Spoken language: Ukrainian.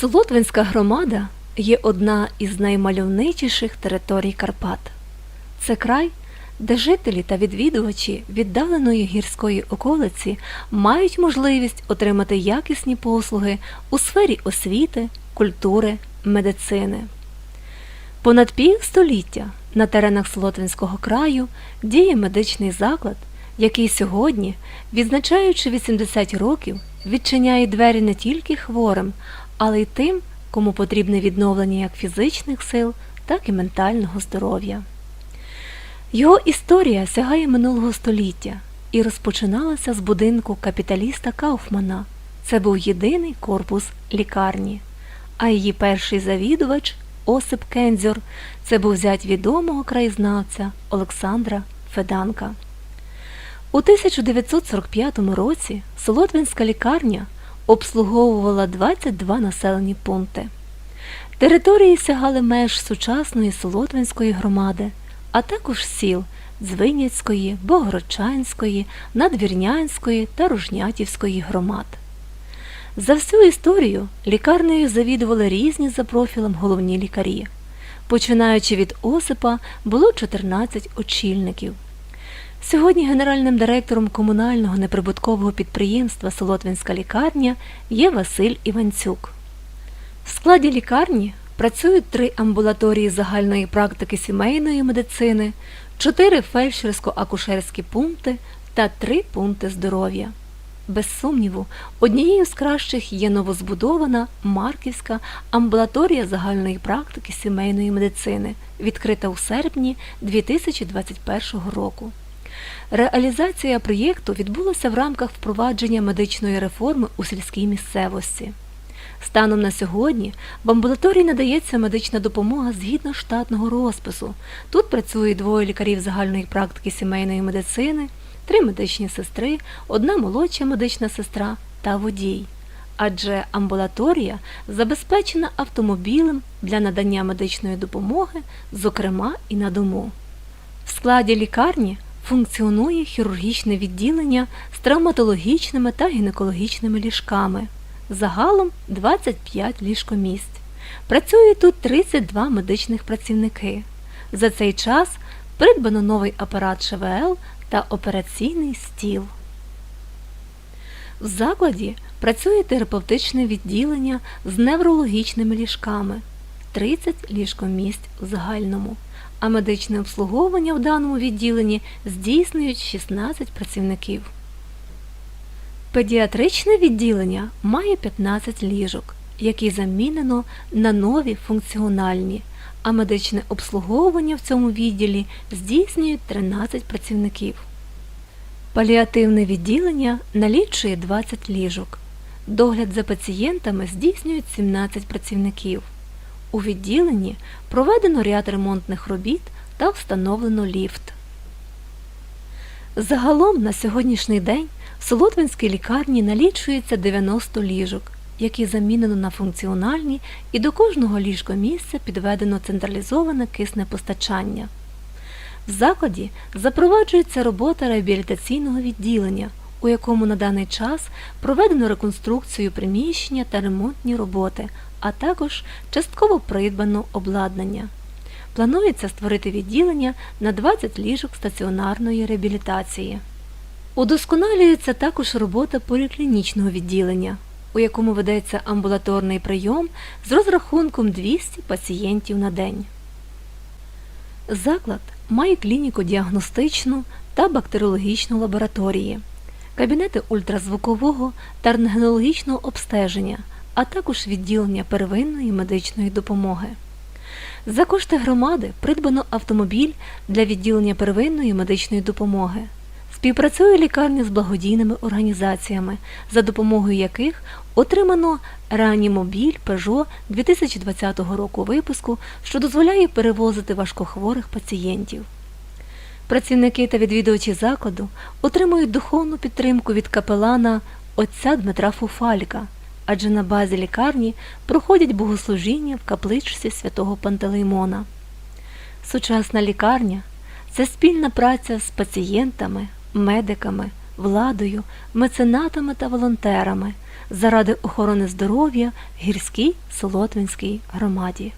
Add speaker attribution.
Speaker 1: Солотвинська громада є одна із наймальовничіших територій Карпат. Це край, де жителі та відвідувачі віддаленої гірської околиці мають можливість отримати якісні послуги у сфері освіти, культури, медицини. Понад півстоліття на теренах Солотвинського краю діє медичний заклад, який сьогодні, відзначаючи 80 років, відчиняє двері не тільки хворим, але й тим, кому потрібне відновлення як фізичних сил, так і ментального здоров'я. Його історія сягає минулого століття і розпочиналася з будинку капіталіста Кауфмана. Це був єдиний корпус лікарні, а її перший завідувач Осип Кензьор це був зять відомого краєзнавця Олександра Феданка. У 1945 році Солотвинська лікарня обслуговувала 22 населені пункти. Території сягали меж сучасної Солотвинської громади, а також сіл Дзвиняцької, Богородчанської, Надвірнянської та Ружнятівської громад. За всю історію лікарнею завідували різні за профілем головні лікарі. Починаючи від Осипа, було 14 очільників. Сьогодні генеральним директором комунального неприбуткового підприємства Солотвинська лікарня є Василь Іванцюк. В складі лікарні працюють три амбулаторії загальної практики сімейної медицини, чотири фельдшерсько-акушерські пункти та три пункти здоров'я. Без сумніву, однією з кращих є новозбудована Марківська амбулаторія загальної практики сімейної медицини, відкрита у серпні 2021 року. Реалізація проєкту відбулася в рамках впровадження медичної реформи у сільській місцевості. Станом на сьогодні в амбулаторії надається медична допомога згідно штатного розпису. Тут працює двоє лікарів загальної практики сімейної медицини, три медичні сестри, одна молодша медична сестра та водій. Адже амбулаторія забезпечена автомобілем для надання медичної допомоги, зокрема і на дому. В складі лікарні функціонує хірургічне відділення з травматологічними та гінекологічними ліжками. Загалом 25 ліжкомісць. Працює тут 32 медичних працівники. За цей час придбано новий апарат ШВЛ та операційний стіл. В закладі працює терапевтичне відділення з неврологічними ліжками 30 ліжкомісць у загальному, а медичне обслуговування в даному відділенні здійснюють 16 працівників. Педіатричне відділення має 15 ліжок, які замінено на нові функціональні, а медичне обслуговування в цьому відділі здійснюють 13 працівників. Паліативне відділення налічує 20 ліжок. Догляд за пацієнтами здійснюють 17 працівників. У відділенні проведено ряд ремонтних робіт та встановлено ліфт. Загалом на сьогоднішній день в Солотвинській лікарні налічується 90 ліжок, які замінено на функціональні і до кожного ліжкомісця підведено централізоване кисне постачання. В закладі запроваджується робота реабілітаційного відділення, у якому на даний час проведено реконструкцію приміщення та ремонтні роботи, а також частково придбано обладнання. Планується створити відділення на 20 ліжок стаціонарної реабілітації. Удосконалюється також робота поліклінічного відділення, у якому ведеться амбулаторний прийом з розрахунком 200 пацієнтів на день. Заклад має клініко-діагностичну та бактеріологічну лабораторії, кабінети ультразвукового та рентгенологічного обстеження, а також відділення первинної медичної допомоги. За кошти громади придбано автомобіль для відділення первинної медичної допомоги. Співпрацює лікарня з благодійними організаціями, за допомогою яких отримано реанімобіль Peugeot 2020 року випуску, що дозволяє перевозити важкохворих пацієнтів. Працівники та відвідувачі закладу отримують духовну підтримку від капелана отця Дмитра Фуфалька, адже на базі лікарні проходять богослужіння в капличці святого Пантелеймона. Сучасна лікарня це спільна праця з пацієнтами, медиками, владою, меценатами та волонтерами заради охорони здоров'я гірській Солотвинській громаді.